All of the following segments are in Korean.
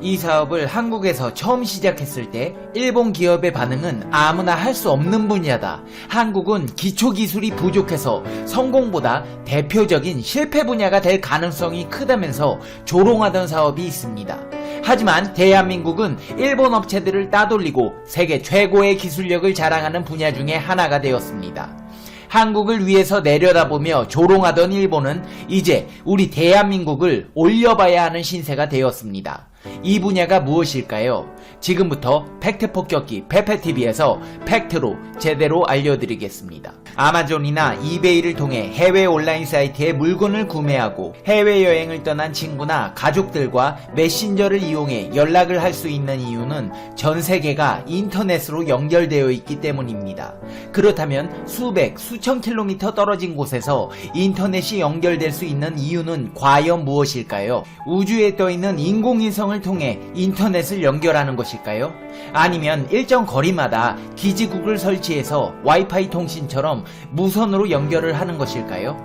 이 사업을 한국에서 처음 시작했을 때 일본 기업의 반응은 아무나 할 수 없는 분야다. 한국은 기초 기술이 부족해서 성공보다 대표적인 실패 분야가 될 가능성이 크다면서 조롱하던 사업이 있습니다. 하지만 대한민국은 일본 업체들을 따돌리고 세계 최고의 기술력을 자랑하는 분야 중에 하나가 되었습니다. 한국을 위해서 내려다보며 조롱하던 일본은 이제 우리 대한민국을 올려봐야 하는 신세가 되었습니다. 이 분야가 무엇일까요? 지금부터 팩트 폭격기 페페TV에서 팩트로 제대로 알려드리겠습니다. 아마존이나 이베이를 통해 해외 온라인 사이트에 물건을 구매하고 해외여행을 떠난 친구나 가족들과 메신저를 이용해 연락을 할 수 있는 이유는 전 세계가 인터넷으로 연결되어 있기 때문입니다. 그렇다면 수백, 수천 킬로미터 떨어진 곳에서 인터넷이 연결될 수 있는 이유는 과연 무엇일까요? 우주에 떠 있는 인공위성 을 통해 인터넷을 연결하는 것일까요? 아니면 일정 거리마다 기지국을 설치해서 와이파이 통신처럼 무선으로 연결을 하는 것일까요?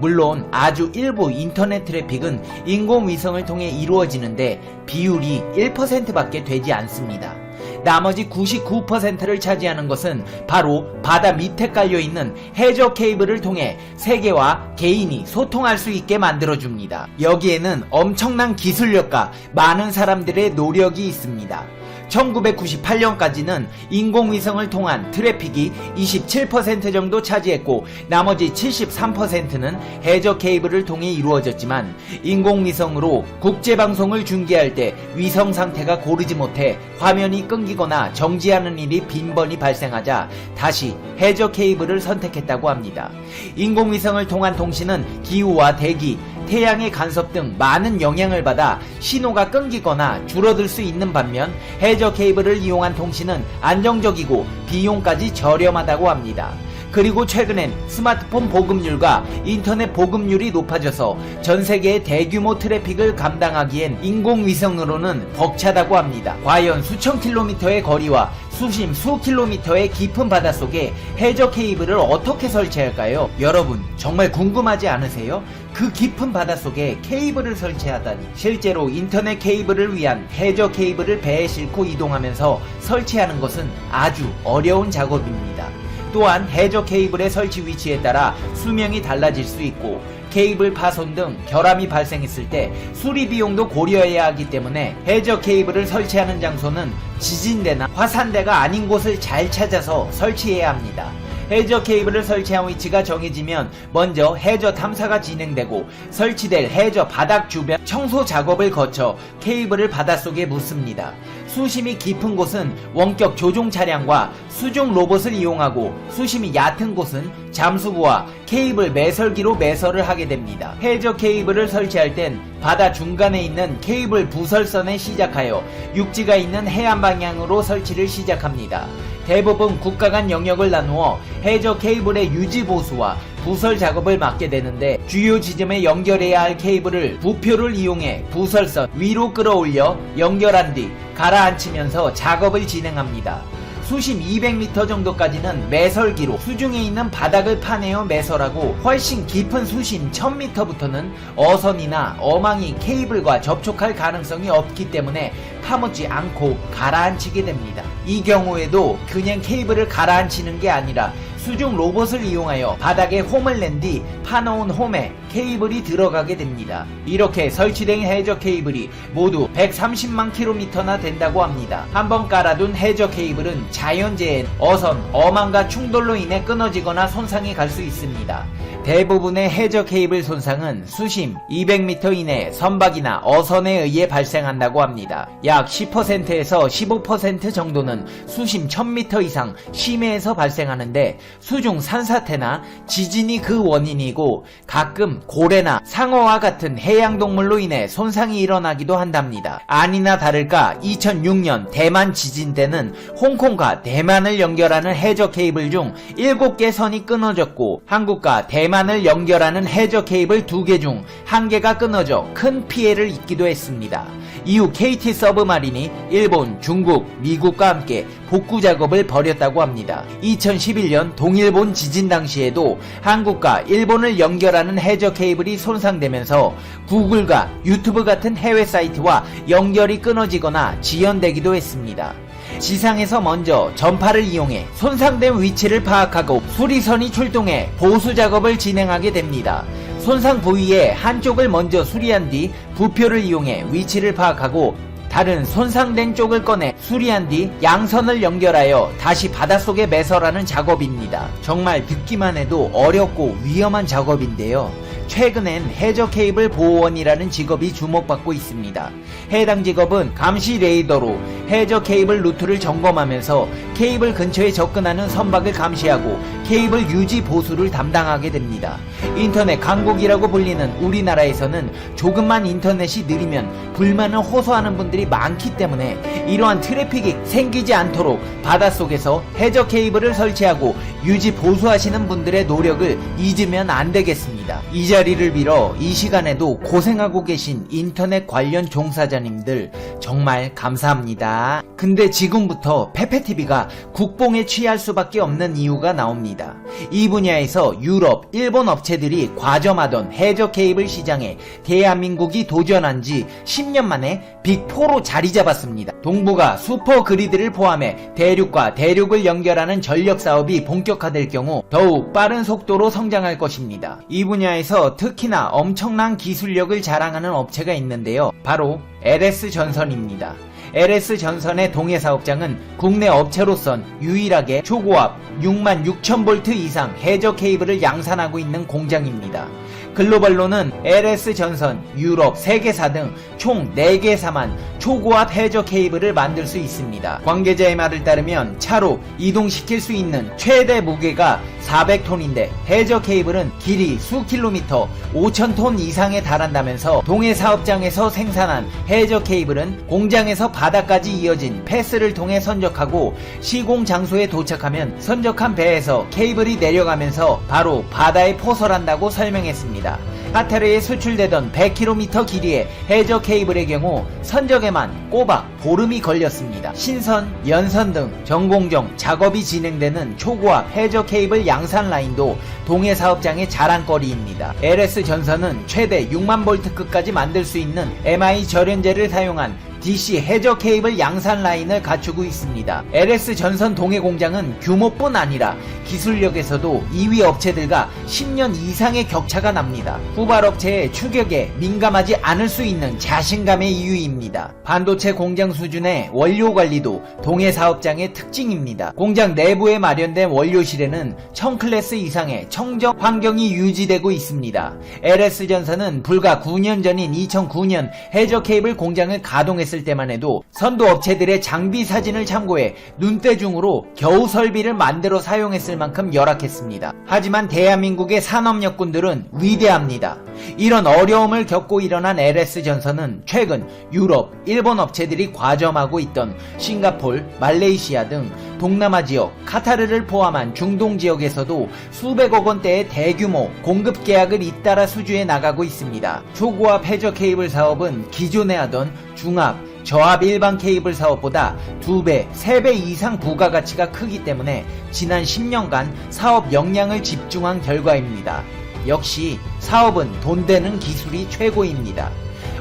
물론 아주 일부 인터넷 트래픽은 인공위성을 통해 이루어지는데 비율이 1%밖에 되지 않습니다. 나머지 99%를 차지하는 것은 바로 바다 밑에 깔려 있는 해저 케이블을 통해 세계와 개인이 소통할 수 있게 만들어줍니다. 여기에는 엄청난 기술력과 많은 사람들의 노력이 있습니다. 1998년까지는 인공위성을 통한 트래픽이 27% 정도 차지했고 나머지 73%는 해저 케이블을 통해 이루어졌지만 인공위성으로 국제방송을 중계할 때 위성 상태가 고르지 못해 화면이 끊기거나 정지하는 일이 빈번히 발생하자 다시 해저 케이블을 선택했다고 합니다. 인공위성을 통한 통신은 기후와 대기, 태양의 간섭 등 많은 영향을 받아 신호가 끊기거나 줄어들 수 있는 반면 해저 케이블을 이용한 통신은 안정적이고 비용까지 저렴하다고 합니다. 그리고 최근엔 스마트폰 보급률과 인터넷 보급률이 높아져서 전 세계의 대규모 트래픽을 감당하기엔 인공위성으로는 벅차다고 합니다. 과연 수천 킬로미터의 거리와 수심 수 킬로미터의 깊은 바닷속에 해저 케이블을 어떻게 설치할까요? 여러분 정말 궁금하지 않으세요? 그 깊은 바닷속에 케이블을 설치하다니 실제로 인터넷 케이블을 위한 해저 케이블을 배에 싣고 이동하면서 설치하는 것은 아주 어려운 작업입니다. 또한 해저 케이블의 설치 위치에 따라 수명이 달라질 수 있고 케이블 파손 등 결함이 발생했을 때 수리 비용도 고려해야 하기 때문에 해저 케이블을 설치하는 장소는 지진대나 화산대가 아닌 곳을 잘 찾아서 설치해야 합니다. 해저 케이블을 설치한 위치가 정해지면 먼저 해저 탐사가 진행되고 설치될 해저 바닥 주변 청소 작업을 거쳐 케이블을 바닷속에 묻습니다. 수심이 깊은 곳은 원격 조종 차량과 수중 로봇을 이용하고 수심이 얕은 곳은 잠수부와 케이블 매설기로 매설을 하게 됩니다. 해저 케이블을 설치할 땐 바다 중간에 있는 케이블 부설선에 시작하여 육지가 있는 해안 방향으로 설치를 시작합니다. 대부분 국가 간 영역을 나누어 해저 케이블의 유지 보수와 부설 작업을 맡게 되는데 주요 지점에 연결해야 할 케이블을 부표를 이용해 부설선 위로 끌어올려 연결한 뒤 가라앉히면서 작업을 진행합니다. 수심 200m 정도까지는 매설기로 수중에 있는 바닥을 파내어 매설하고 훨씬 깊은 수심 1000m부터는 어선이나 어망이 케이블과 접촉할 가능성이 없기 때문에 파묻지 않고 가라앉히게 됩니다. 이 경우에도 그냥 케이블을 가라앉히는 게 아니라 수중 로봇을 이용하여 바닥에 홈을 낸 뒤 파놓은 홈에 케이블이 들어가게 됩니다. 이렇게 설치된 해저 케이블이 모두 130만 킬로미터나 된다고 합니다. 한번 깔아둔 해저 케이블은 자연재해, 어선, 어망과 충돌로 인해 끊어지거나 손상이 갈 수 있습니다. 대부분의 해저 케이블 손상은 수심 200m 이내 선박이나 어선에 의해 발생한다고 합니다. 약 10%에서 15% 정도는 수심 1000m 이상 심해에서 발생하는데 수중 산사태나 지진이 그 원인이고 가끔 고래나 상어와 같은 해양동물로 인해 손상이 일어나기도 한답니다. 아니나 다를까 2006년 대만 지진 때는 홍콩과 대만을 연결하는 해저 케이블 중 7개 선이 끊어졌고 한국과 대만 을 연결하는 해저 케이블 2개 중 1개가 끊어져 큰 피해를 입기도 했습니다. 이후 KT 서브마린이 일본, 중국, 미국과 함께 복구 작업을 벌였다고 합니다. 2011년 동일본 지진 당시에도 한국과 일본을 연결하는 해저 케이블이 손상되면서 구글과 유튜브 같은 해외 사이트와 연결이 끊어지거나 지연되기도 했습니다. 지상에서 먼저 전파를 이용해 손상된 위치를 파악하고 수리선이 출동해 보수 작업을 진행하게 됩니다. 손상 부위의 한쪽을 먼저 수리한 뒤 부표를 이용해 위치를 파악하고 다른 손상된 쪽을 꺼내 수리한 뒤 양선을 연결하여 다시 바닷속에 매설하는 작업입니다. 정말 듣기만 해도 어렵고 위험한 작업인데요. 최근엔 해저 케이블 보호원이라는 직업이 주목받고 있습니다. 해당 직업은 감시 레이더로 해저 케이블 루트를 점검하면서 케이블 근처에 접근하는 선박을 감시하고 케이블 유지 보수를 담당하게 됩니다. 인터넷 강국이라고 불리는 우리나라에서는 조금만 인터넷이 느리면 불만을 호소하는 분들이 많기 때문에 이러한 트래픽이 생기지 않도록 바닷속에서 해저 케이블을 설치하고 유지 보수하시는 분들의 노력을 잊으면 안 되겠습니다. 이 자리를 빌어 이 시간에도 고생하고 계신 인터넷 관련 종사자님들 정말 감사합니다. 근데 지금부터 페페TV가 국뽕에 취할 수밖에 없는 이유가 나옵니다. 이 분야에서 유럽, 일본 업체들이 과점하던 해저 케이블 시장에 대한민국이 도전한 지 10년 만에 빅4로 자리 잡았습니다. 동부가 슈퍼 그리드를 포함해 대륙과 대륙을 연결하는 전력 사업이 본격화될 경우 더욱 빠른 속도로 성장할 것입니다. 이 분야에서 특히나 엄청난 기술력을 자랑하는 업체가 있는데요. 바로 LS 전선입니다. LS 전선의 동해 사업장은 국내 업체로선 유일하게 초고압 6만 6천 볼트 이상 해저 케이블을 양산하고 있는 공장입니다. 글로벌로는 LS 전선, 유럽, 세계사 등 총 4개 사만 초고압 해저 케이블을 만들 수 있습니다. 관계자의 말을 따르면 차로 이동시킬 수 있는 최대 무게가 400톤인데 해저 케이블은 길이 수 킬로미터 5,000톤 이상에 달한다면서 동해 사업장에서 생산한 해저 케이블은 공장에서 바다까지 이어진 패스를 통해 선적하고 시공 장소에 도착하면 선적한 배에서 케이블이 내려가면서 바로 바다에 포설한다고 설명했습니다. 하테르에 수출되던 100km 길이의 해저 케이블의 경우 선적에만 꼬박 보름이 걸렸습니다. 신선, 연선 등 전공정 작업이 진행되는 초고압 해저 케이블 양산 라인도 동해 사업장의 자랑거리입니다. LS 전선은 최대 6만 볼트급까지 만들 수 있는 MI 절연제를 사용한 DC 해저 케이블 양산 라인을 갖추고 있습니다. LS 전선 동해 공장은 규모뿐 아니라 기술력에서도 2위 업체들과 10년 이상의 격차가 납니다. 후발 업체의 추격에 민감하지 않을 수 있는 자신감의 이유입니다. 반도체 공장 수준의 원료 관리도 동해 사업장의 특징입니다. 공장 내부에 마련된 원료실에는 1000클래스 이상의 청정 환경이 유지되고 있습니다. LS 전선은 불과 9년 전인 2009년 해저 케이블 공장을 가동했습니다. 했을 때만 해도 선도 업체들의 장비 사진을 참고해 눈대중으로 겨우 설비를 만들어 사용했을 만큼 열악했습니다. 하지만 대한민국의 산업력군들은 위대합니다. 이런 어려움을 겪고 일어난 LS 전선은 최근 유럽, 일본 업체들이 과점하고 있던 싱가폴, 말레이시아 등 동남아 지역, 카타르를 포함한 중동 지역에서도 수백억 원대의 대규모 공급 계약을 잇따라 수주해 나가고 있습니다. 초고압 해저 케이블 사업은 기존에 하던 중압, 저압 일반 케이블 사업보다 2배, 3배 이상 부가가치가 크기 때문에 지난 10년간 사업 역량을 집중한 결과입니다. 역시 사업은 돈 되는 기술이 최고입니다.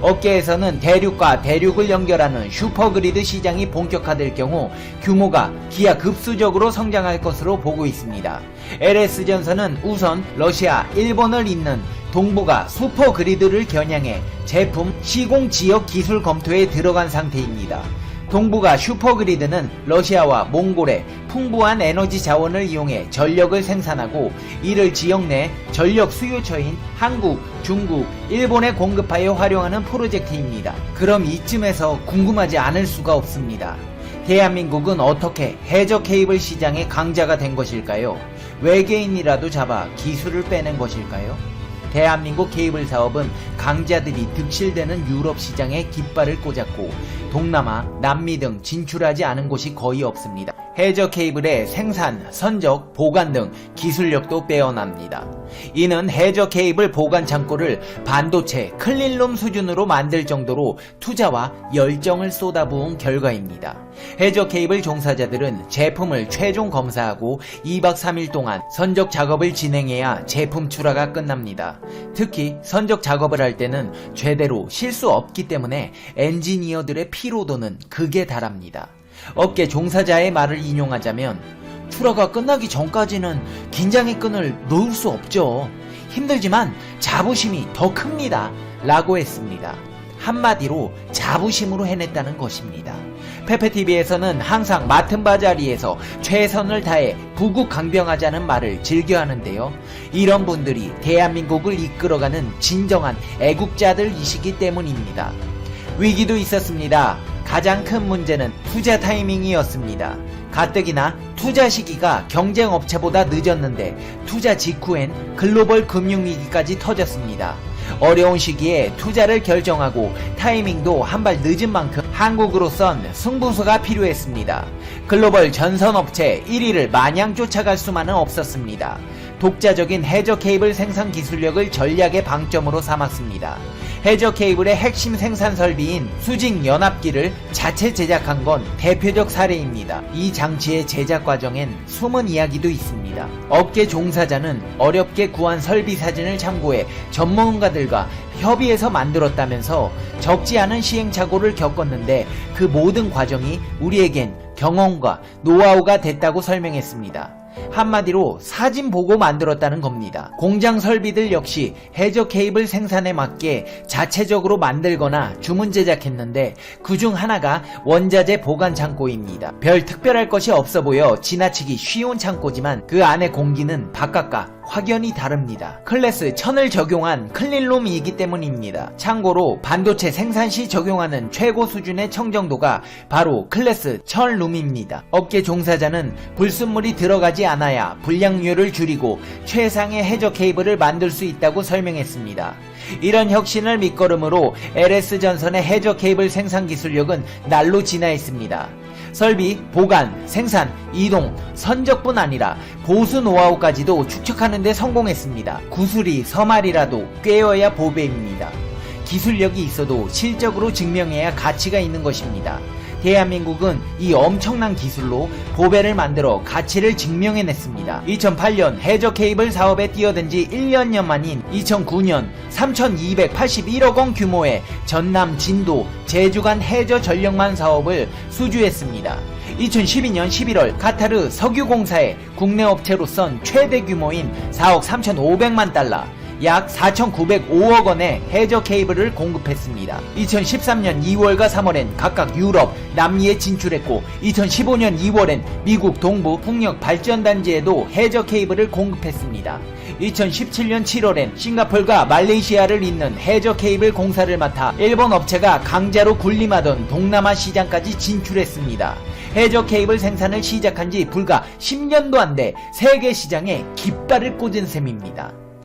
업계에서는 대륙과 대륙을 연결하는 슈퍼그리드 시장이 본격화될 경우 규모가 기하급수적으로 성장할 것으로 보고 있습니다. LS전선은 우선 러시아, 일본을 잇는 동부가 슈퍼그리드를 겨냥해 제품 시공 지역 기술 검토에 들어간 상태입니다. 동부가 슈퍼그리드는 러시아와 몽골의 풍부한 에너지 자원을 이용해 전력을 생산하고 이를 지역 내 전력 수요처인 한국, 중국, 일본에 공급하여 활용하는 프로젝트입니다. 그럼 이쯤에서 궁금하지 않을 수가 없습니다. 대한민국은 어떻게 해저 케이블 시장의 강자가 된 것일까요? 외계인이라도 잡아 기술을 빼낸 것일까요? 대한민국 케이블 사업은 강자들이 득실되는 유럽 시장에 깃발을 꽂았고 동남아, 남미 등 진출하지 않은 곳이 거의 없습니다. 해저 케이블의 생산, 선적, 보관 등 기술력도 빼어납니다. 이는 해저 케이블 보관 창고를 반도체 클린룸 수준으로 만들 정도로 투자와 열정을 쏟아부은 결과입니다. 해저 케이블 종사자들은 제품을 최종 검사하고 2박 3일 동안 선적 작업을 진행해야 제품 출하가 끝납니다. 특히 선적 작업을 할 때는 제대로 실수 없기 때문에 엔지니어들의 피로도는 극에 달합니다. 업계 종사자의 말을 인용하자면 출하가 끝나기 전까지는 긴장의 끈을 놓을 수 없죠. 힘들지만 자부심이 더 큽니다. 라고 했습니다. 한마디로 자부심으로 해냈다는 것입니다. 페페TV에서는 항상 맡은 바 자리에서 최선을 다해 부국강병하자는 말을 즐겨 하는데요. 이런 분들이 대한민국을 이끌어가는 진정한 애국자들이시기 때문입니다. 위기도 있었습니다. 가장 큰 문제는 투자 타이밍이었습니다. 가뜩이나 투자 시기가 경쟁 업체보다 늦었는데 투자 직후엔 글로벌 금융위기까지 터졌습니다. 어려운 시기에 투자를 결정하고 타이밍도 한발 늦은 만큼 한국으로선 승부수가 필요했습니다. 글로벌 전선 업체 1위를 마냥 쫓아갈 수만은 없었습니다. 독자적인 해저 케이블 생산 기술력을 전략의 방점으로 삼았습니다. 해저 케이블의 핵심 생산 설비인 수직 연합기를 자체 제작한 건 대표적 사례입니다. 이 장치의 제작 과정엔 숨은 이야기도 있습니다. 업계 종사자는 어렵게 구한 설비 사진을 참고해 전문가들과 협의해서 만들었다면서 적지 않은 시행착오를 겪었는데 그 모든 과정이 우리에겐 경험과 노하우가 됐다고 설명했습니다. 한마디로 사진 보고 만들었다는 겁니다. 공장 설비들 역시 해저 케이블 생산에 맞게 자체적으로 만들거나 주문 제작했는데 그중 하나가 원자재 보관 창고입니다. 별 특별할 것이 없어 보여 지나치기 쉬운 창고지만 그 안의 공기는 바깥과 확연히 다릅니다. 클래스 1000을 적용한 클린룸이기 때문입니다. 참고로 반도체 생산 시 적용하는 최고 수준의 청정도가 바로 클래스 1000룸입니다. 업계 종사자는 불순물이 들어가지 않아야 불량률을 줄이고 최상의 해저 케이블을 만들 수 있다고 설명했습니다. 이런 혁신을 밑거름으로 LS전선의 해저 케이블 생산 기술력은 날로 진화했습니다. 설비, 보관, 생산, 이동, 선적뿐 아니라 보수 노하우까지도 축적하는 데 성공했습니다. 구슬이 서말이라도 꿰어야 보배입니다. 기술력이 있어도 실적으로 증명해야 가치가 있는 것입니다. 대한민국은 이 엄청난 기술로 보배를 만들어 가치를 증명해냈습니다. 2008년 해저 케이블 사업에 뛰어든 지 1년여 만인 2009년 3,281억 원 규모의 전남 진도 제주 간 해저 전력만 사업을 수주했습니다. 2012년 11월 카타르 석유공사에 국내 업체로선 최대 규모인 4억 3,500만 달러 약 4,905억 원의 해저 케이블을 공급했습니다. 2013년 2월과 3월엔 각각 유럽, 남미에 진출했고 2015년 2월엔 미국 동부 풍력 발전 단지에도 해저 케이블을 공급했습니다. 2017년 7월엔 싱가폴과 말레이시아를 잇는 해저 케이블 공사를 맡아 일본 업체가 강자로 군림하던 동남아 시장까지 진출했습니다. 해저 케이블 생산을 시작한 지 불과 10년도 안 돼 세계 시장에 깃발을 꽂은 셈입니다.